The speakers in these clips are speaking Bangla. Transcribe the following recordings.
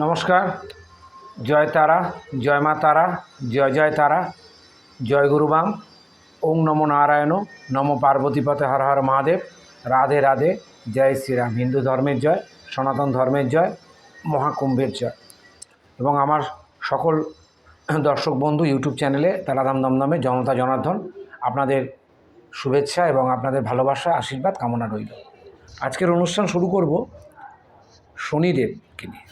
নমস্কার। জয় তারা, জয় মা তারা, জয় জয় তারা, জয় গুরুবাম ওং নমো নারায়ণ, নম পার্বতীপথে হর হর মহাদেব। রাধে রাধে, জয় শ্রীরাম। হিন্দু ধর্মের জয়, সনাতন ধর্মের জয়, মহাকুম্ভের জয়। এবং আমার সকল দর্শক বন্ধু ইউটিউব চ্যানেলে তারাধাম দমদমে জনতা জনার্দন, আপনাদের শুভেচ্ছা এবং আপনাদের ভালোবাসা, আশীর্বাদ, কামনা রইল। আজকের অনুষ্ঠান শুরু করব শনিদেবকে নিয়ে।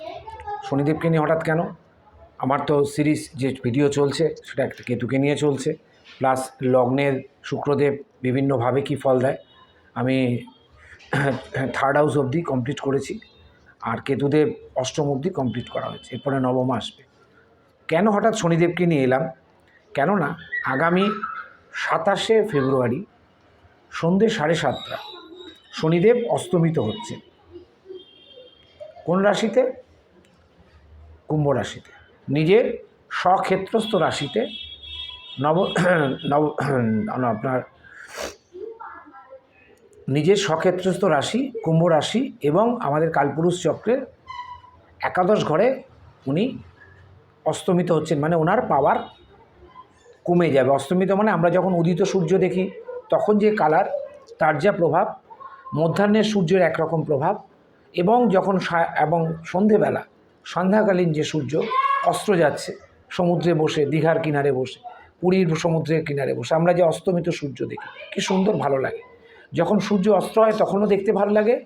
শনিদেবকে নিয়ে হঠাৎ কেন? আমার তো সিরিজ যে ভিডিও চলছে সেটা একটা কেতুকে নিয়ে চলছে, প্লাস লগ্নের শুক্রদেব বিভিন্নভাবে কি ফল দেয়, আমি থার্ড হাউস অবধি কমপ্লিট করেছি, আর কেতুদেব অষ্টম অবধি কমপ্লিট করা হয়েছে, এরপরে নবম আসবে। কেন হঠাৎ শনিদেবকে নিয়ে এলাম? কেননা আগামী সাতাশে ফেব্রুয়ারি সন্ধে সাড়ে সাতটা শনিদেব অস্তমিত হচ্ছে। কোন রাশিতে? কুম্ভ রাশিতে। নিজের স্বক্ষেত্রস্থ রাশিতে নব নব আপনার নিজের স্বক্ষেত্রস্থ রাশি, কুম্ভ রাশি এবং আমাদের কালপুরুষ চক্রের একাদশ ঘরে উনি অস্তমিত হচ্ছেন মানে ওনার পাওয়ার কমে যাবে। অস্তমিত মানে আমরা যখন উদিত সূর্য দেখি, তখন যে কালার, তার যা প্রভাব, মধ্যাহ্নের সূর্যের একরকম প্রভাব এবং যখন এবং সন্ধেবেলা সন্ধ্যাকালীন যে সূর্য অস্ত্র যাচ্ছে, সমুদ্রে বসে, দীঘার কিনারে বসে, পুরীর সমুদ্রের কিনারে বসে, আমরা যে অস্তমিত সূর্য দেখি, কি সুন্দর ভালো লাগে। যখন সূর্য অস্ত্র হয়, তখনও দেখতে ভালো লাগে।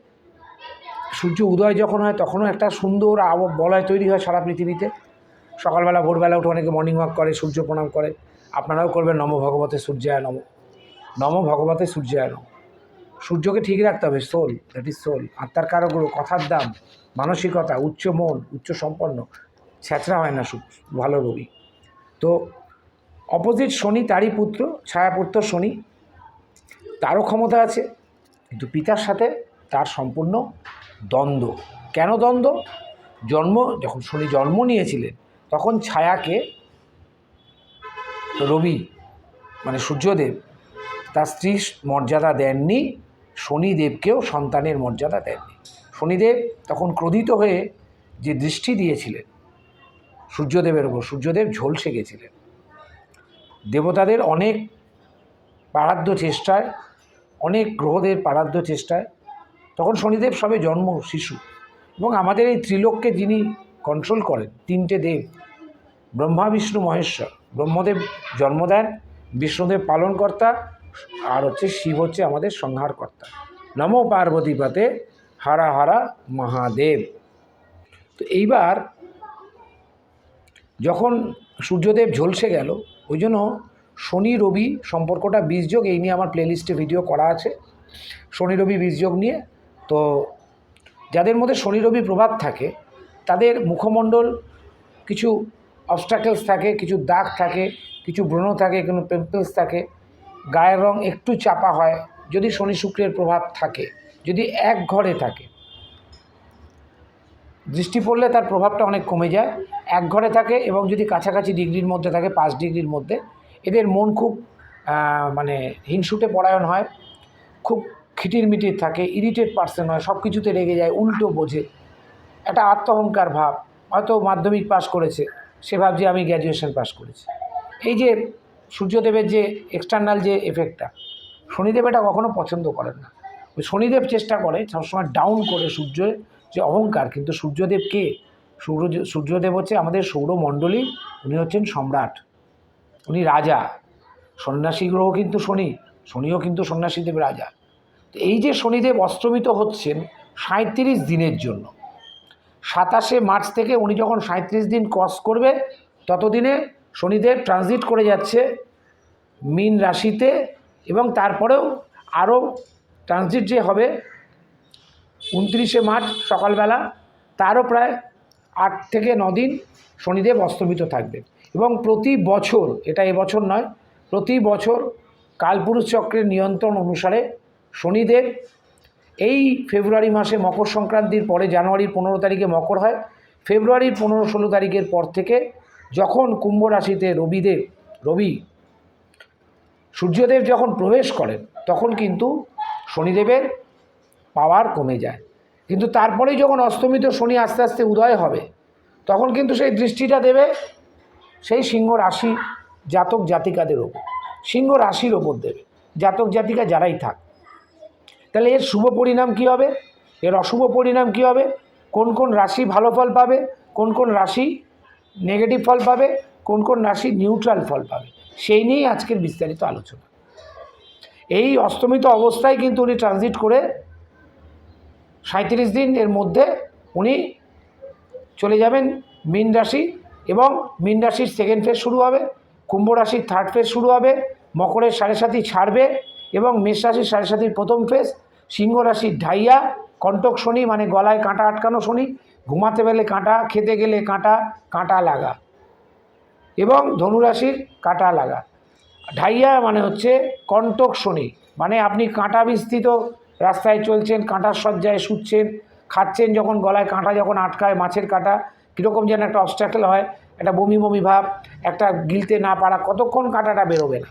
সূর্য উদয় যখন হয়, তখনও একটা সুন্দর বলয় তৈরি হয় সারা পৃথিবীতে। সকালবেলা, ভোরবেলা উঠে অনেকে মর্নিং ওয়াক করে, সূর্য প্রণাম করে। আপনারাও করবেন, নম ভগবতে সূর্যায় নম। নম ভগবতে সূর্যায় নম। সূর্যকে ঠিক রাখতে হবে সোল দ্যাট ইজ সোল আত্মার কারকগুলো কথার দাম, মানসিকতা, উচ্চ মন, উচ্চ সম্পন্ন ছ্যাঁচড়া হয় না ভালো রবি। তো অপোজিট শনি তারই পুত্র ছায়াপুত্র শনি, তারও ক্ষমতা আছে, কিন্তু পিতার সাথে তার সম্পূর্ণ দ্বন্দ্ব। কেন দ্বন্দ্ব? জন্ম, যখন শনি জন্ম নিয়েছিলেন, তখন ছায়াকে রবি মানে সূর্যদেব, তার স্ত্রী মর্যাদা দেননি শনিদেবকেও সন্তানের মর্যাদা দেননি। শনিদেব তখন ক্রোধিত হয়ে যে দৃষ্টি দিয়েছিলেন, সূর্যদেবের ওপর, সূর্যদেব ঝলসে গেছিলেন। দেবতাদের অনেক পারাধ্য চেষ্টায়, অনেক গ্রহদের পারাধ্য চেষ্টায় তখন শনিদেব সবে জন্ম শিশু এবং আমাদের এই ত্রিলোককে যিনি কন্ট্রোল করেন, তিনটে দেব, ব্রহ্মা, বিষ্ণু, মহেশ্বর, ব্রহ্মদেব জন্ম দেন, বিষ্ণুদেব পালনকর্তা আর হচ্ছে শিব হচ্ছে আমাদের সংহারকর্তা। নম পার্বতীপতে হারা হারা মহাদেব। তো এইবার যখন সূর্যদেব ঝলসে গেল, ওই জন্য শনি রবি সম্পর্কটা বীজযোগ এই নিয়ে আমার প্লেলিস্টে ভিডিও করা আছে। শনি রবি বীজযোগ নিয়ে। তো যাদের মধ্যে শনি রবি প্রভাব থাকে, তাদের মুখমণ্ডল কিছু অবস্টাকেলস থাকে, কিছু দাগ থাকে, কিছু ব্রণ থাকে, কোনো পিম্পলস থাকে গায়ের রং একটু চাপা হয় যদি শনি শুক্রের প্রভাব থাকে, যদি এক ঘরে থাকে। দৃষ্টি পড়লে তার প্রভাবটা অনেক কমে যায়। এক ঘরে থাকে এবং যদি কাছাকাছি ডিগ্রির মধ্যে থাকে, পাঁচ ডিগ্রির মধ্যে, এদের মন খুব মানে হিংসুটে পরায়ণ হয়, খুব খিটির মিটির থাকে ইরিটেড পার্সন হয় সব কিছুতে রেগে যায়, উল্টো বোঝে। একটা আত্মহংকার ভাব, হয়তো মাধ্যমিক পাশ করেছে, সে ভাবছে আমি গ্র্যাজুয়েশন পাস করেছি। এই যে সূর্যদেবের যে এক্সটার্নাল যে এফেক্টটা শনিদেব এটা কখনো পছন্দ করেন না। ওই শনিদেব চেষ্টা করে সবসময় ডাউন করে সূর্যের যে অহংকার, কিন্তু সূর্যদেব কে? সূর্য, সূর্যদেব হচ্ছে আমাদের সৌরমণ্ডলী, উনি হচ্ছেন সম্রাট। উনি রাজা। সন্ন্যাসী গ্রহ কিন্তু শনি, শনিও কিন্তু সন্ন্যাসীদেব রাজা। তো এই যে শনিদেব অস্তমিত হচ্ছেন সাঁত্রিশ দিনের জন্য, সাতাশে মার্চ থেকে উনি যখন সাঁত্রিশ দিন ক্রস করবে, ততদিনে শনিদেব ট্রানজিট করে যাচ্ছে মীন রাশিতে এবং তারপরেও আরও ট্রানজিট যে হবে উনত্রিশে মার্চ সকালবেলা, তারও প্রায় আট থেকে দিন শনিদেব অস্তমিত থাকবে। এবং প্রতি বছর, এটা এবছর নয়, প্রতি বছর কালপুরুষ চক্রের নিয়ন্ত্রণ অনুসারে শনিদেব এই ফেব্রুয়ারি মাসে মকর সংক্রান্তির পরে জানুয়ারির পনেরো তারিখে মকর হয়। ফেব্রুয়ারির পনেরো ষোলো তারিখের পর থেকে যখন কুম্ভ রাশিতে রবিদেব, রবি, সূর্যদেব যখন প্রবেশ করেন, তখন কিন্তু শনিদেবের পাওয়ার কমে যায়। কিন্তু তারপরেই যখন অস্তমিত শনি আস্তে আস্তে উদয় হবে, তখন কিন্তু সেই দৃষ্টিটা দেবে সেই সিংহ রাশি জাতক জাতিকাদের ওপর। সিংহ রাশির ওপর দেবে, জাতক জাতিকা যারাই থাক। তাহলে এর শুভ পরিণাম কী হবে? এর অশুভ পরিণাম কী হবে? কোন কোন রাশি ভালো ফল পাবে? কোন কোন রাশি নেগেটিভ ফল পাবে, কোন কোন রাশি নিউট্রাল ফল পাবে, সেই নিয়েই আজকের বিস্তারিত আলোচনা। এই অস্তমিত অবস্থায় কিন্তু উনি ট্রানজিট করে সাঁত্রিশ দিন এর মধ্যে উনি চলে যাবেন মীন রাশি এবং মীন রাশির সেকেন্ড ফেজ শুরু হবে, কুম্ভ রাশির থার্ড ফেজ শুরু হবে, মকরের সাড়ে সাথী ছাড়বে এবং মেষ রাশির সাড়ে সাথীর প্রথম ফেজ সিংহ রাশির ঢাইয়া কণ্টক শনি মানে গলায় কাঁটা আটকানো শনি ঘুমাতে গেলে কাঁটা, খেতে গেলে কাঁটা কাঁটা লাগা। এবং ধনুরাশির কাঁটা লাগা। ঢাইয়া মানে হচ্ছে কণ্টক শনি। মানে আপনি কাঁটা বিস্তৃত রাস্তায় চলছেন, কাঁটার সজ্জায় শুচ্ছেন, খাচ্ছেন যখন গলায় কাঁটা যখন আটকায় মাছের কাঁটা, কীরকম যেন একটা অবস্ট্রাকল হয়, একটা বমি বমি ভাব, একটা গিলতে না পারা, কতক্ষণ কাঁটাটা বেরোবে না?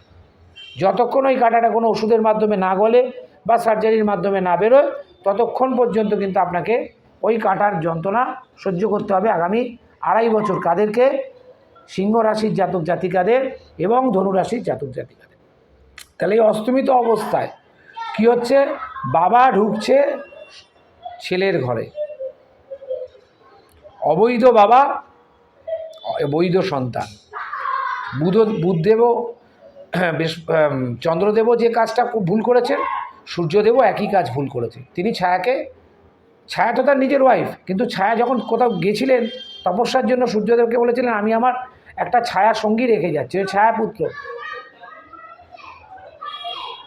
যতক্ষণ ওই কাঁটাটা কোনো ওষুধের মাধ্যমে না গলে বা সার্জারির মাধ্যমে না বেরোয়, ততক্ষণ পর্যন্ত কিন্তু আপনাকে ওই কাঁটার যন্ত্রণা সহ্য করতে হবে আগামী আড়াই বছর কাদেরকে? সিংহ রাশির জাতক জাতিকাদের এবং ধনুরাশির জাতক জাতিকাদের। তাহলে এই অস্তমিত অবস্থায় কি হচ্ছে? বাবা ঢুকছে ছেলের ঘরে। অবৈধ বাবা বৈধ সন্তান। বুধ, বুধদেবও, বেশ চন্দ্রদেবও যে কাজটা খুব ভুল করেছেন, সূর্যদেবও একই কাজ ভুল করেছে। তিনি ছায়াকে ছায়া তো তার নিজের ওয়াইফ কিন্তু ছায়া যখন কোথাও গেছিলেন, তপস্যার জন্য সূর্যদেবকে বলেছিলেন, আমি আমার একটা ছায়া সঙ্গী রেখে যাচ্ছি, ওই ছায়া পুত্র।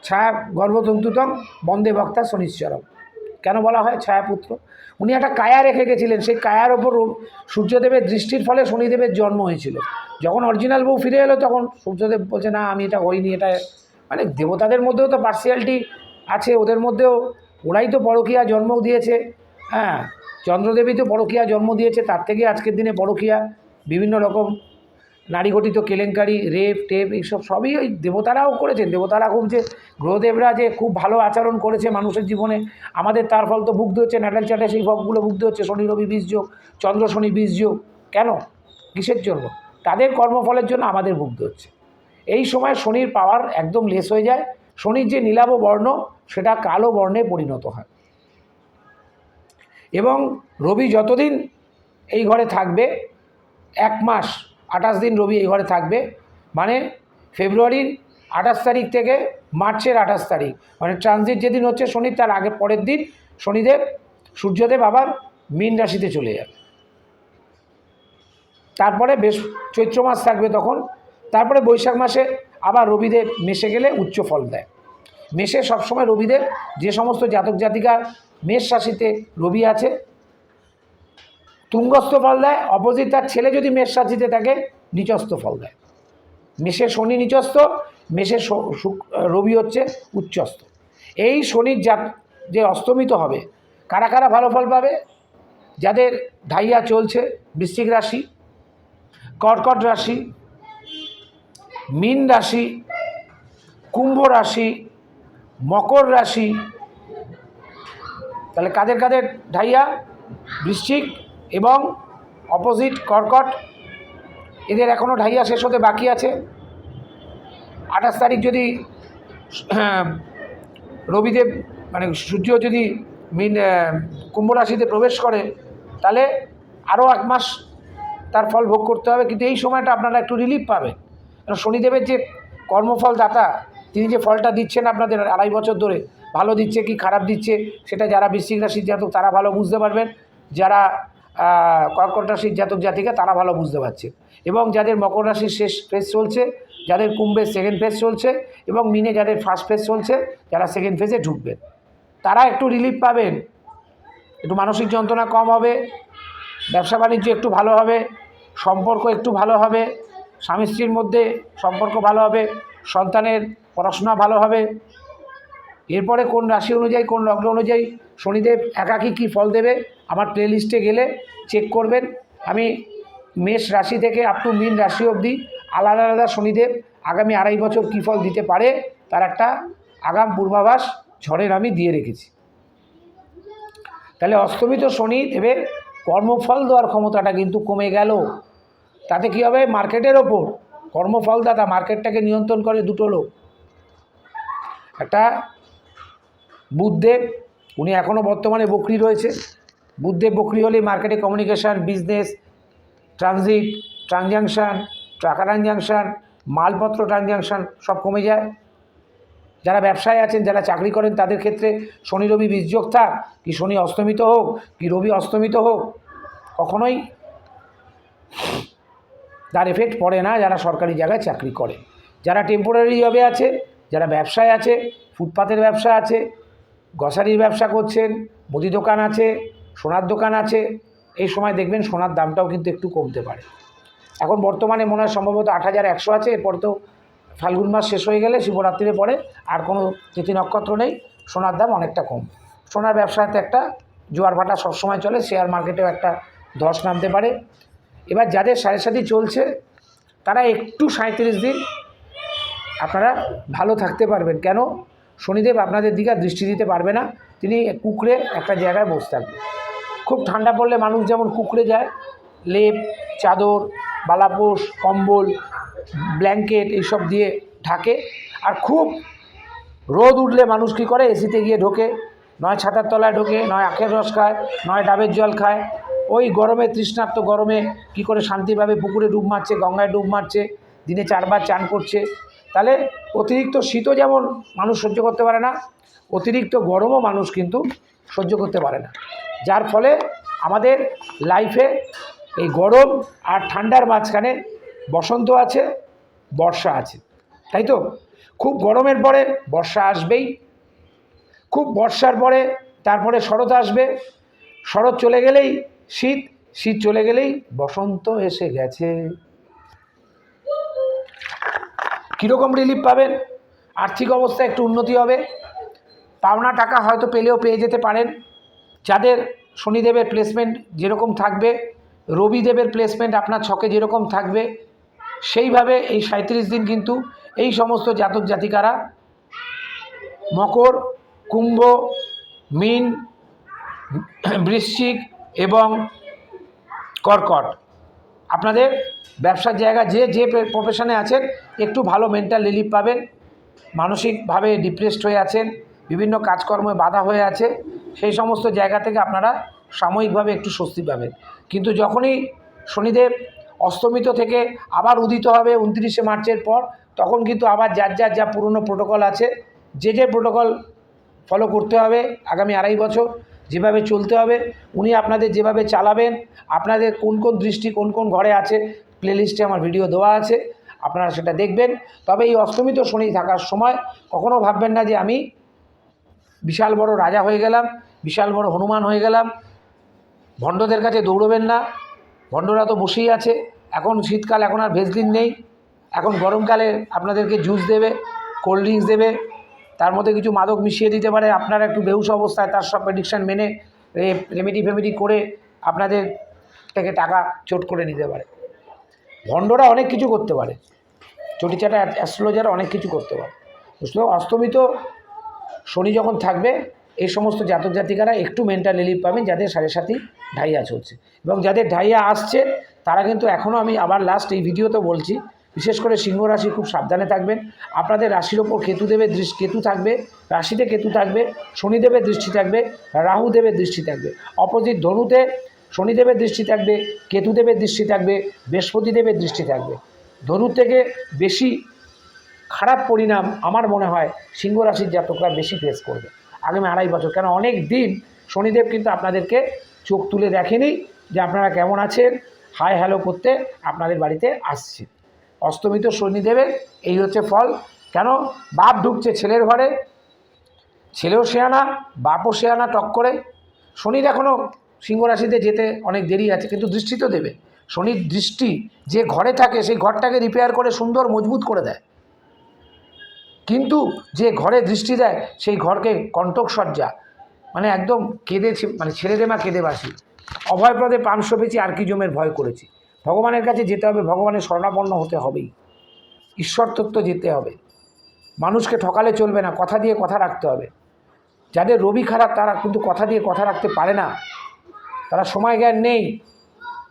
ছায়া গর্ভতন্তুতম, বন্দে বক্তা শনিশ্চরম কেন বলা হয় ছায়াপুত্র উনি একটা কায়া রেখে গেছিলেন, সেই কায়ার ওপর সূর্যদেবের দৃষ্টির ফলে শনিদেবের জন্ম হয়েছিল। যখন অরিজিনাল বউ ফিরে এলো, তখন সূর্যদেব বলছে, না, আমি এটা হইনি, এটা মানে দেবতাদের মধ্যেও তো পার্সিয়ালিটি আছে, ওদের মধ্যেও ওরাই তো পরকীয়া জন্ম দিয়েছে। হ্যাঁ চন্দ্রদেবী তো পরকীয়া জন্ম দিয়েছে, তার থেকে আজকের দিনে পরকীয়া বিভিন্ন রকম নারী গঠিত কেলেঙ্কারি, রেপ, টেপ, এইসব সবই ওই দেবতারাও করেছেন। দেবতারা খুব যে গ্রহদেবরা যে খুব ভালো আচরণ করেছে মানুষের জীবনে, আমাদের তার ফল তো ভুগতে হচ্ছে, ন্যাটাল চাটে সেই ভোগগুলো ভুগতে হচ্ছে, শনি, রবি বীজ যোগ, চন্দ্র, শনি বীজ যোগ। কেন? কিসের জন্য? তাদের কর্মফলের জন্য আমাদের ভুগতে হচ্ছে। এই সময় শনির পাওয়ার একদম লেস হয়ে যায়। শনির যে নীলাভ বর্ণ, সেটা কালো বর্ণে পরিণত হয়। এবং রবি যতদিন এই ঘরে থাকবে, এক মাস, আঠাশ দিন রবি এই ঘরে থাকবে মানে ফেব্রুয়ারির আঠাশ তারিখ থেকে মার্চের আঠাশ তারিখ মানে ট্রানজিট যেদিন হচ্ছে শনি, তার আগে পরের দিন শনিদেব, সূর্যদেব আবার মীন রাশিতে চলে যাবে। তারপরে বেশ চৈত্র মাস থাকবে তখন, তারপরে বৈশাখ মাসে আবার রবিদেব মেশে গেলে উচ্চ ফল দেয়। মেষে সবসময় রবিদের যে সমস্ত জাতক জাতিকা মেষ রাশিতে রবি আছে, তুঙ্গস্থ ফল দেয় অপোজিট তার ছেলে যদি মেষ রাশিতে থাকে, নিচস্থ ফল দেয়। মেষে শনি নিচস্থ, মেষে রবি হচ্ছে উচ্চস্থ। এই শনির জাত যে অস্তমিত হবে, কারা কারা ভালো ফল পাবে? যাদের ঢাইয়া চলছে, বৃশ্চিক রাশি, কর্কট রাশি, মীন রাশি, কুম্ভ রাশি মকর রাশি। তাহলে কাদের কাদের? ঢাইয়া বৃশ্চিক এবং অপোজিট কর্কট। এদের এখনও ঢাইয়া শেষ হতে বাকি আছে। আঠাশ তারিখ যদি হ্যাঁ, রবিদেব মানে সূর্য যদি মিন কুম্ভ রাশিতে প্রবেশ করে তাহলে আরও এক মাস তার ফল ভোগ করতে হবে। কিন্তু এই সময়টা আপনারা একটু রিলিফ পাবেন। কারণ শনিদেবের যে কর্মফল দাতা তিনি যে ফলটা দিচ্ছেন আপনাদের আড়াই বছর ধরে, ভালো দিচ্ছে কি খারাপ দিচ্ছে, সেটা যারা বৃশ্চিক রাশির জাতক তারা ভালো বুঝতে পারবেন। যারা কর্কট রাশির জাতক জাতিকা তারা ভালো বুঝতে পারছে। এবং যাদের মকর রাশির শেষ ফেজ চলছে, যাদের কুম্ভের সেকেন্ড ফেজ চলছে এবং মিনে যাদের ফার্স্ট ফেজ চলছে, যারা সেকেন্ড ফেজে ঢুকবেন। তারা একটু রিলিফ পাবেন। একটু মানসিক যন্ত্রণা কম হবে, ব্যবসা বাণিজ্য একটু ভালো হবে, সম্পর্ক একটু ভালো হবে, স্বামী স্ত্রীর মধ্যে সম্পর্ক ভালো হবে, সন্তানের পড়াশোনা ভালো হবে। এরপরে কোন রাশি অনুযায়ী, কোন লগ্ন অনুযায়ী শনিদেব একাকী কী ফল দেবে, আমার প্লেলিস্টে গেলে চেক করবেন। আমি মেষ রাশি থেকে আপ টু মিন রাশি অবধি আলাদা আলাদা শনিদেব আগামী আড়াই বছর কী ফল দিতে পারে, তার একটা আগাম পূর্বাভাস ঝড়ের আমি দিয়ে রেখেছি। তাহলে অস্তমিত শনি দেবের কর্মফল দেওয়ার ক্ষমতাটা কিন্তু কমে গেল। তাতে কী হবে? মার্কেটের ওপর কর্মফলদাতা মার্কেটটাকে নিয়ন্ত্রণ করে দুটো লোক। একটা বুদ্ধদেব, উনি এখনও বর্তমানে বকরি রয়েছে। বুদ্ধদেব বকরি হলে মার্কেটে কমিউনিকেশান বিজনেস ট্রানজিট ট্রানজাকশান টাকা ট্রানজাকশান মালপত্র ট্রানজাকশান সব কমে যায়। যারা ব্যবসায় আছেন, যারা চাকরি করেন, তাদের ক্ষেত্রে শনি, রবি বীজযোগ থাক কি শনি অস্তমিত হোক, কি রবি অস্তমিত হোক, কখনোই তার এফেক্ট পড়ে না যারা সরকারি জায়গায় চাকরি করে। যারা টেম্পোরারি জবে আছে যারা ব্যবসায় আছে, ফুটপাতের ব্যবসা আছে গ্রসারির ব্যবসা করছেন, মুদি দোকান আছে, সোনার দোকান আছে, এই সময় দেখবেন সোনার দামটাও কিন্তু একটু কমতে পারে। এখন বর্তমানে মনে হয় সম্ভবত আট হাজার একশো আছে, এরপর তো ফাল্গুন মাস শেষ হয়ে গেলে শিবরাত্রির পরে আর কোনো তিথি নক্ষত্র নেই, সোনার দাম অনেকটা কম। সোনার ব্যবসাতে একটা জোয়ার ভাটা সবসময় চলে শেয়ার মার্কেটেও একটা ধস নামতে পারে। এবার যাদের সাড়ে সাথে চলছে, তারা একটু সাঁত্রিশ দিন আপনারা ভালো থাকতে পারবেন। কেন? শনিদেব আপনাদের দিকে দৃষ্টি দিতে পারবে না। তিনি কুকড়ে একটা জায়গায় বসে থাকবেন খুব ঠান্ডা পড়লে মানুষ যেমন কুকড়ে যায়, লেপ, চাদর বালাপোষ কম্বল, ব্ল্যাঙ্কেট এইসব দিয়ে ঢাকে। আর খুব রোদ উঠলে মানুষ কী করে? এসিতে গিয়ে ঢোকে। নয় ছাতার তলায় ঢোকে, নয় আখের রস খায়, নয় ডাবের জল খায়। ওই গরমে, তৃষ্ণার্ত গরমে কি করে শান্তিভাবে পুকুরে ডুব মারছে, গঙ্গায় ডুব মারছে, দিনে চারবার চান করছে তাহলে অতিরিক্ত শীতও যেমন মানুষ সহ্য করতে পারে না, অতিরিক্ত গরমও মানুষ কিন্তু সহ্য করতে পারে না। যার ফলে আমাদের লাইফে এই গরম আর ঠান্ডার মাঝখানে বসন্ত আছে, বর্ষা আছে। তাই তো? খুব গরমের পরে বর্ষা আসবেই, খুব বর্ষার পরে তারপরে শরৎ আসবে, শরৎ চলে গেলেই শীত শীত চলে গেলেই বসন্ত এসে গেছে। কীরকম রিলিফ পাবেন? আর্থিক অবস্থা একটু উন্নতি হবে। পাওনা টাকা হয়তো পেলেও পেয়ে যেতে পারেন। যাদের শনিদেবের প্লেসমেন্ট যেরকম থাকবে, রবিদেবের প্লেসমেন্ট আপনার ছকে যেরকম থাকবে, সেইভাবে এই সাঁত্রিশ দিন কিন্তু এই সমস্ত জাতক জাতিকারা মকর, কুম্ভ, মিন, বৃশ্চিক এবং কর্কট আপনাদের ব্যবসার জায়গা যে যে প্রফেশনে আছেন, একটু ভালো মেন্টাল রিলিফ পাবেন, মানসিকভাবে ডিপ্রেসড হয়ে আছেন, বিভিন্ন কাজকর্মে বাধা হয়ে আছে, সেই সমস্ত জায়গা থেকে আপনারা সাময়িকভাবে একটু স্বস্তি পাবেন। কিন্তু যখনই শনিদেব অস্তমিত থেকে আবার উদিত হবে উনত্রিশে মার্চের পর, তখন কিন্তু আবার যার যার যা পুরনো প্রোটোকল আছে, যে যে প্রোটোকল ফলো করতে হবে আগামী আড়াই বছর যেভাবে চলতে হবে, উনি আপনাদের যেভাবে চালাবেন, আপনাদের কোন কোন দৃষ্টি কোন কোন ঘরে আছে প্লেলিস্টে আমার ভিডিও দেওয়া আছে, আপনারা সেটা দেখবেন। তবে এই অস্তমিত শনি থাকার সময় কখনও ভাববেন না যে আমি বিশাল বড় রাজা হয়ে গেলাম, বিশাল বড় হনুমান হয়ে গেলাম। ভণ্ডদের কাছে দৌড়বেন না, ভণ্ডরা তো বসেই আছে, এখন শীতকাল, এখন আর ভেজলিন নেই, এখন গরমকালে আপনাদেরকে জুস দেবে কোল্ড ড্রিঙ্কস দেবে তার মধ্যে কিছু মাদক মিশিয়ে দিতে পারে। আপনারা একটু বেহুশ অবস্থায় তার সব প্রেডিকশান মেনে রেমেডি ফেমেডি করে আপনাদের থেকে টাকা চোট করে নিতে পারে। ভণ্ডরা অনেক কিছু করতে পারে। চটিচাটা অ্যাস্ট্রোলজার অনেক কিছু করতে পারে। বুঝলো অস্তমিত শনি যখন থাকবে, এই সমস্ত জাতক জাতিকারা একটু মেন্টাল রিলিফ পাবেন, যাদের সাড়ে সাথী ঢাইয়া চলছে এবং যাদের ঢাইয়া আসছে, তারা কিন্তু এখনও আমি আবার লাস্ট এই ভিডিওতে বলছি বিশেষ করে সিংহ রাশি খুব সাবধানে থাকবেন। আপনাদের রাশির ওপর কেতুদেবের দৃষ্টি, কেতু থাকবে, রাশিতে কেতু থাকবে শনিদেবের দৃষ্টি থাকবে রাহুদেবের দৃষ্টি থাকবে। অপোজিট ধনুতে শনিদেবের দৃষ্টি থাকবে কেতুদেবের দৃষ্টি থাকবে বৃহস্পতিদেবের দৃষ্টি থাকবে। ধনুর থেকে বেশি খারাপ পরিণাম আমার মনে হয় সিংহ রাশির জাতকরা বেশি ফেস করবে আগামী আড়াই বছর। কেন? অনেক দিন শনিদেব কিন্তু আপনাদেরকে চোখ তুলে দেখেনি যে আপনারা কেমন আছেন, হাই হ্যালো করতে আপনাদের বাড়িতে আসছে। অস্তমিত শনিদেবের এই হচ্ছে ফল। কেন? বাপ ঢুকছে ছেলের ঘরে, ছেলেও শেয়ানা বাপও শেয়ানা টক করে। শনির এখনও সিংহরাশিতে যেতে অনেক দেরি আছে, কিন্তু দৃষ্টি তো দেবে। শনির দৃষ্টি যে ঘরে থাকে, সেই ঘরটাকে রিপেয়ার করে সুন্দর, মজবুত করে দেয়। কিন্তু যে ঘরে দৃষ্টি দেয়, সেই ঘরকে কণ্টক সজ্জা মানে একদম কেঁদে ছে- মানে ছেড়ে মা কেঁদে বাসি অভয়প্রদে পান পেয়েছি আর কি জমের ভয় করেছি। ভগবানের কাছে যেতে হবে, ভগবানের শরণাপন্ন হতে হবেই। ঈশ্বর তত্ত্ব যেতে হবে। মানুষকে ঠকালে চলবে না, কথা দিয়ে কথা রাখতে হবে। যাদের রবি খারাপ, তারা কিন্তু কথা দিয়ে কথা রাখতে পারে না। তারা সময় জ্ঞান নেই।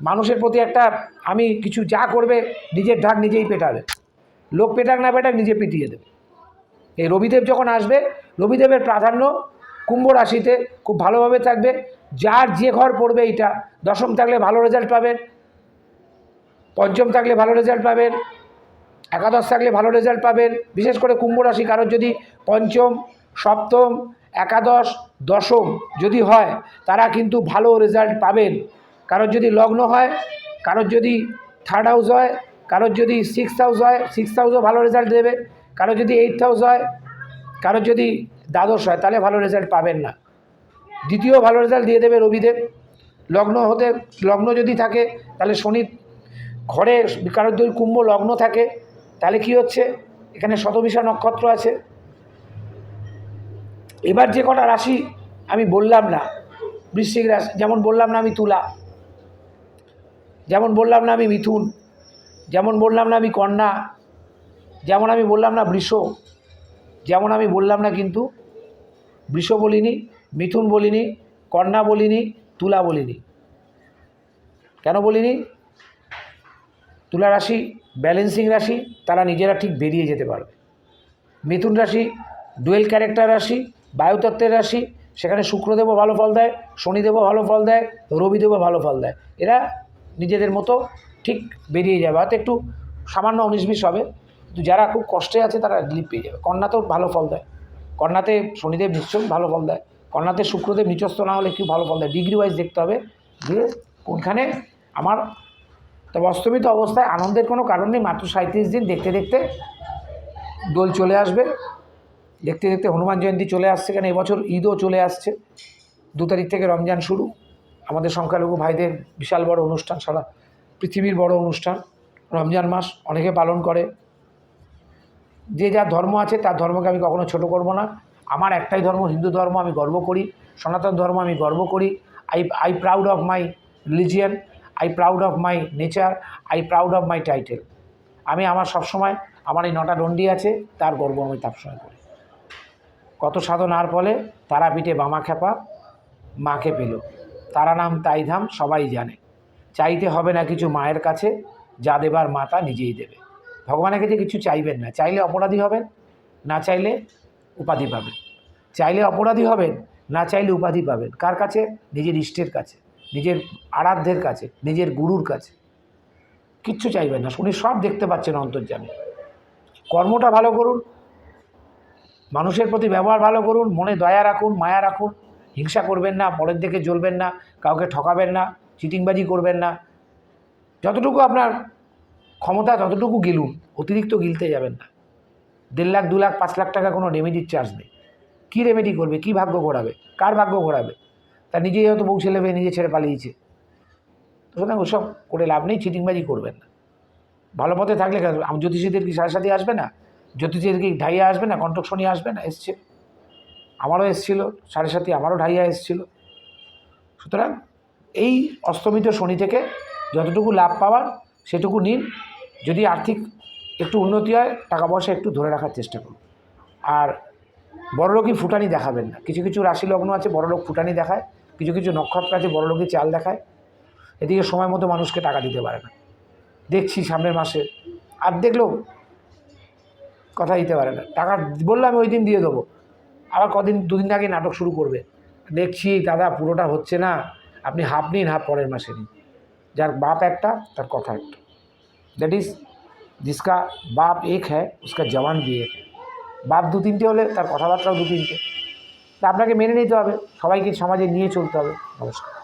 মানুষের প্রতি একটা, আমি কিছু যা করবে, নিজের ঢাক নিজেই পেটাবে। লোক পেটাক না পেটাক, নিজে পিটিয়ে দেবে। এই রবিদেব যখন আসবে, রবিদেবের প্রাধান্য কুম্ভ রাশিতে খুব ভালোভাবে থাকবে। যার যে ঘর পড়বে এইটা, দশম থাকলে ভালো রেজাল্ট পাবেন। পঞ্চম থাকলে ভালো রেজাল্ট পাবেন, একাদশ থাকলে ভালো রেজাল্ট পাবেন, বিশেষ করে কুম্ভ রাশি কারোর যদি পঞ্চম, সপ্তম, একাদশ, দশম যদি হয়, তারা কিন্তু ভালো রেজাল্ট পাবেন। কারোর যদি লগ্ন হয়, কারোর যদি থার্ড হাউস হয়, কারোর যদি সিক্স হাউস হয় সিক্স হাউসও ভালো রেজাল্ট দেবে। কারোর যদি এইট হাউস হয়, কারোর যদি দ্বাদশ হয়, তাহলে ভালো রেজাল্ট পাবেন না। দ্বিতীয় ভালো রেজাল্ট দিয়ে দেবে রবিদেব। লগ্ন হতে, লগ্ন যদি থাকে, তাহলে শনি ঘরে কারোর যদি কুম্ভ লগ্ন থাকে, তাহলে কি হচ্ছে? এখানে শতবিশা নক্ষত্র আছে। এবার যে কটা রাশি আমি বললাম না, বৃশ্চিক রাশি, যেমন বললাম না আমি তুলা, যেমন বললাম না আমি মিথুন, যেমন বললাম না আমি কন্যা, যেমন আমি বললাম না বৃষ, যেমন আমি বললাম না কিন্তু বৃষ বলিনি, মিথুন বলিনি, কন্যা বলিনি, তুলা বলিনি। কেন বলিনি? তুলা রাশি ব্যালেন্সিং রাশি, তারা নিজেরা ঠিক বেরিয়ে যেতে পারবে। মিথুন রাশি ডুয়েল ক্যারেক্টার রাশি, বায়ুতত্ত্বের রাশি, সেখানে শুক্রদেবও ভালো ফল দেয় শনিদেবও ভালো ফল দেয় রবিদেবও ভালো ফল দেয়। এরা নিজেদের মতো ঠিক বেরিয়ে যাবে। হয়তো একটু সামান্য উনিশ বিশ হবে, কিন্তু যারা খুব কষ্টে আছে, তারা রিলিফ পেয়ে যাবে। কন্যাতেও ভালো ফল দেয়। কন্যাতে শনিদেব নিশ্চয়ই ভালো ফল দেয়। কন্যাতে শুক্রদেব নিচস্থ না হলে একটু ভালো ফল দেয়। ডিগ্রি ওয়াইজ দেখতে হবে যে কোনখানে আমার তো বাস্তবিত অবস্থায় আনন্দের কোনো কারণ নেই। মাত্র সাঁত্রিশ দিন দেখতে দেখতে দোল চলে আসবে। দেখতে দেখতে হনুমান জয়ন্তী চলে আসছে কেন? এবছর ঈদও চলে আসছে। দু তারিখ থেকে রমজান শুরু। আমাদের সংখ্যালঘু ভাইদের বিশাল বড় অনুষ্ঠান, সারা পৃথিবীর বড় অনুষ্ঠান। রমজান মাস অনেকে পালন করে। যে যার ধর্ম আছে, তার ধর্মকে আমি কখনো ছোট করব না। আমার একটাই ধর্ম, হিন্দু ধর্ম, আমি গর্ব করি। সনাতন ধর্ম, আমি গর্ব করি। I I proud of my religion I proud of my nature, I proud of my title. আমি আমার সবসময়, আমার এই নটা ডন্ডি আছে, তার গর্ব আমি সবসময় করি। কত সাধনার ফলে তারাপীঠে বামা খেপা, মাকে পেল। তারা নাম তাই ধাম সবাই জানে। চাইতে হবে না কিছু মায়ের কাছে, যা দেবার মাতা নিজেই দেবে। ভগবানের কাছে কিছু চাইবেন না। চাইলে অপরাধী হবেন, না চাইলে উপাধি পাবেন। চাইলে অপরাধী হবেন, না চাইলে উপাধি পাবেন। কার কাছে? নিজের ইষ্টের কাছে। নিজের আরাধ্যের কাছে, নিজের গুরুর কাছে। কিচ্ছু চাইবেন না। উনি সব দেখতে পাচ্ছেন অন্তর্জামে কর্মটা ভালো করুন, মানুষের প্রতি ব্যবহার ভালো করুন, মনে দয়া রাখুন, মায়া রাখুন, হিংসা করবেন না, পরের দিকে জ্বলবেন না, কাউকে ঠকাবেন না, চিটিংবাজি করবেন না। যতটুকু আপনার ক্ষমতা, ততটুকু গিলুন, অতিরিক্ত গিলতে যাবেন না। দেড় লাখ, দু লাখ, পাঁচ লাখ টাকা কোনো রেমেডির চার্জ নেই। কী রেমেডি করবে? কী ভাগ্য ঘোরাবে কার ভাগ্য ঘোরাবে তা নিজেই হয়তো বউ ছেলে মেয়ে নিজে ছেড়ে পালিয়েছে। সুতরাং ওসব করে লাভ নেই, চিটিংবাজি করবেন না। ভালো পথে থাকলে আম- জ্যোতিষীদের কি সাথে সাথে আসবে না? জ্যোতিষীদের কি ঢাইয়া আসবে না? কণ্ঠক শনি আসবে না? এসছে। আমারও এসছিল সাড়ে সাথে আমারও ঢাইয়া এসছিল। সুতরাং এই অস্তমিত শনি থেকে যতটুকু লাভ পাওয়ার, সেটুকু নিন। যদি আর্থিক একটু উন্নতি হয়, টাকা পয়সা একটু ধরে রাখার চেষ্টা করুন। আর বড়লোকই ফুটানি দেখাবেন না। কিছু কিছু রাশি লগ্ন আছে, বড়লোক ফুটানি দেখায়। কিছু কিছু নক্ষত্র আছে বড়লোকই চাল দেখায় এদিকে সময় মতো মানুষকে টাকা দিতে পারে না দেখছি সামনের মাসে আর দেখলেও কথা দিতে পারে না টাকা বললে আমি ওই দিন দিয়ে দেবো আবার কদিন দুদিন আগে নাটক শুরু করবে দেখছি দাদা পুরোটা হচ্ছে না আপনি হাফ নিন হাফ পরের মাসে নিন যার বাপ একটা তার কথা একটা দ্যাট ইজ जिसका বাপ এক হ্যায় उसका জওয়ান भी এক है বাপ দু তিনটে হলে তার কথাবার্তাও দু তিনটে তা আপনাকে মেনে নিতে হবে সবাইকে সমাজে নিয়ে চলতে হবে। নমস্কার।